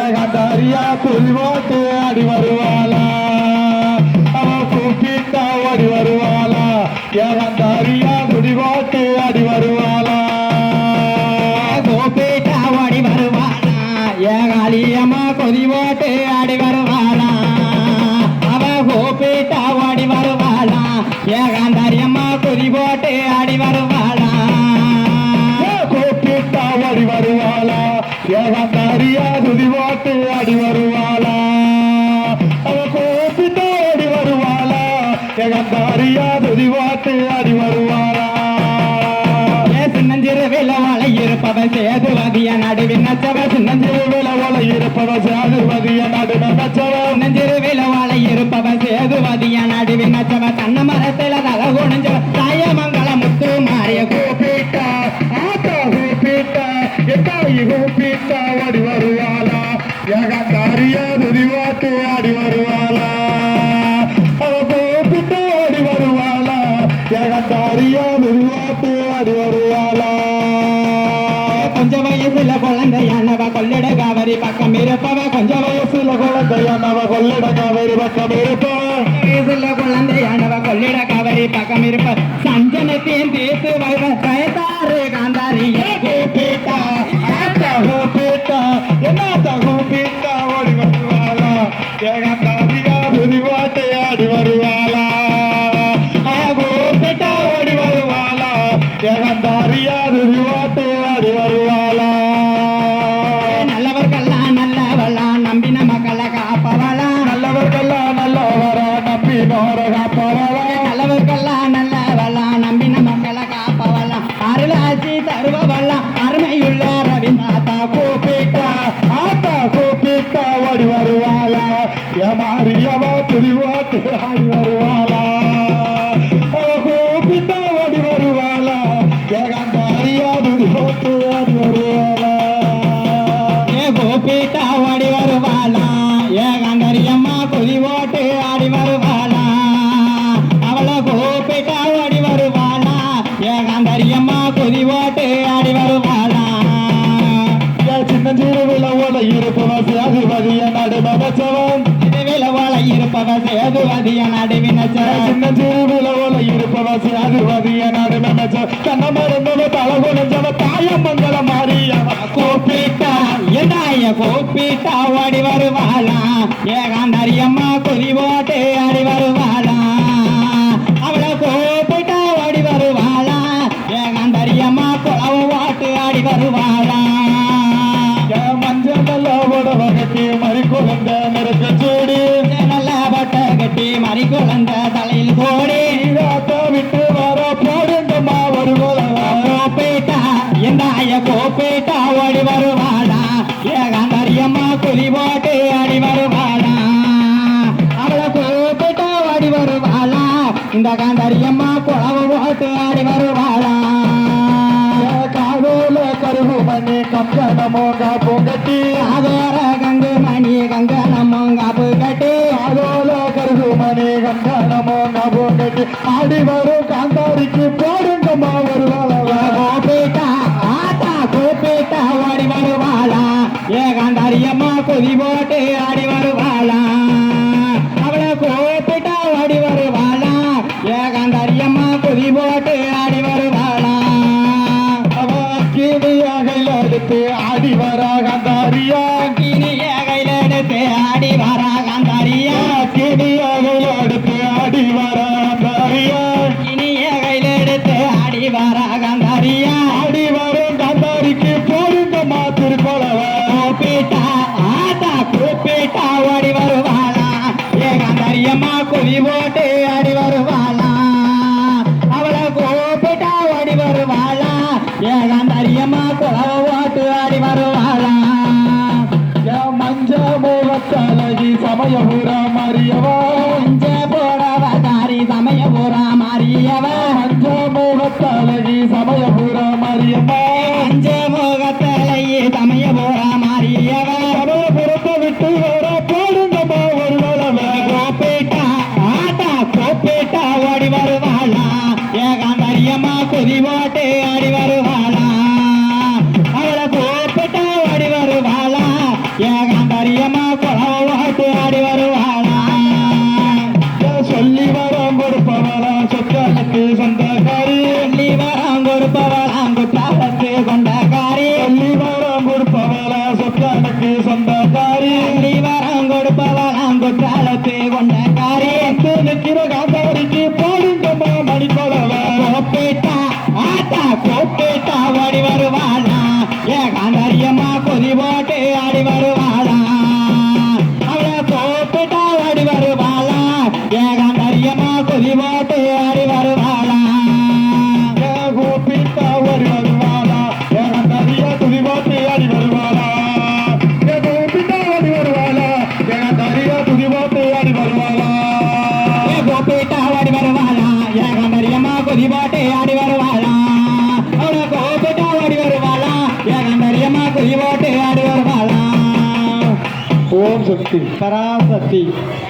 ஏகாந்தாரியா புரிவோட்டு அடி வருவாளா அவ கூப்பிட்டா ஓடி வருவாளா ஏகாந்தாரியா புரிவோட்டு அடி வருவாளா கூப்பிட்டா ஓடி வருவாளா ஏகாலியம்மா கொதிவோட்டு அடி வருவாளா அவ கூப்பிட்டா ஓடி வருவாளா ஏகாந்தாரியம்மா கொதி போட்டு ஆடி வருவாளா ஏகாந்தாரியா புரிவோட்டு அடி வருவாளா ஏ சின்னஞ்சிறு விலவாளை இருப்பவன் சேதுவதிய நடுவின் நச்சவ சின்னஞ்சிறு விலவல இருப்பவ சாதுவதிய நடுன நச்சவ சின்னஞ்சிறு விலவாளை இருப்பவன் சேதுவதிய நடுவின் நச்சவ கண்ண மரத்தில தல குணிஞ்ச தாயமங்கல முத்து மாறிய கூப்பிட்டா ஆத்தா கூப்பிட்டா எத்தாயி கூப்பிட்டா ஓடி வருவாளா ஏகாந்த கொஞ்ச வயசுல குழந்தையானவ கொள்ளிட காவரி பக்கம் இருப்பவ கொஞ்ச வயசுல குழந்தையானவ கொள்ளிட காவேரி பக்கம் வயசுல குழந்தையானவ கொள்ளிட காவரி பக்கம் இருப்ப. சஞ்சனத்தையும் கூப்பிட்டா கூப்பிட்டா கூப்பிட்டா ஓடி வருவாளா மரியம்மா கண்டரியம்மா கொதி ஓட்டு ஆடி வருவாளா? அவளை கோபிட்டா ஓடி வருவாளா? ஏ கண்டரியம்மா கொதி ஓட்டு ஆடி வருவாளா? என் சின்னஞ்சிறு விழாவோட இருப்பவ சேதுபதிய நடுமச்சவன் இதுவில ஓலை இருப்பவ சேதுவதிய நடுவினச்ச சின்னஞ்சிறு விழாவோட இருப்பவ சேதுபதிய நடுமச்ச கண்ண மருந்தவ தலை தாயமங்கல மாறியவ கோபிட்டா எதாய கோபிட்டா ஓடி வருவாளா. ஏகாந்தரியம்மா கண்டரியம்மா அடி வருவாளா. மறி குழந்த தலையில் நீராத்த விட்டு வர போடுங்கம்மா ஒரு கோப்பேட்டா எந்தாய கோப்பேட்டா ஓடி வருவாளா? ஏகாந்தரியம்மா குதி போட்டு ஆடி வருவாளா? அவளை கோப்பேட்டா ஓடி வருவாளா? இந்த காந்தரியம்மா குளவு போட்டு ஆடி வருவாளா? காதோல கருகு மணி கம்பனமோ காப்பு கட்டி அதோர கங்கு மணி கங்க நம்மங்காப்பு லாபம் கட்டி ஆடி வரும் காந்தாரிக்கு போடுங்கம்மா ஒரு கோப்பேட்டா ஆத்தா கோப்பேட்டா ஓடி வருவாளா? ஏகாந்தாரியம்மா குதி போட்டு ஆடி வருவாளா? ஏகாந்தரியம்மா குலவ ஓட்டு ஆடி வருவாளா ஏ காந்தாரியம்மா கொதி போட்டு ஆடி வருவா. Parava, filho, parava.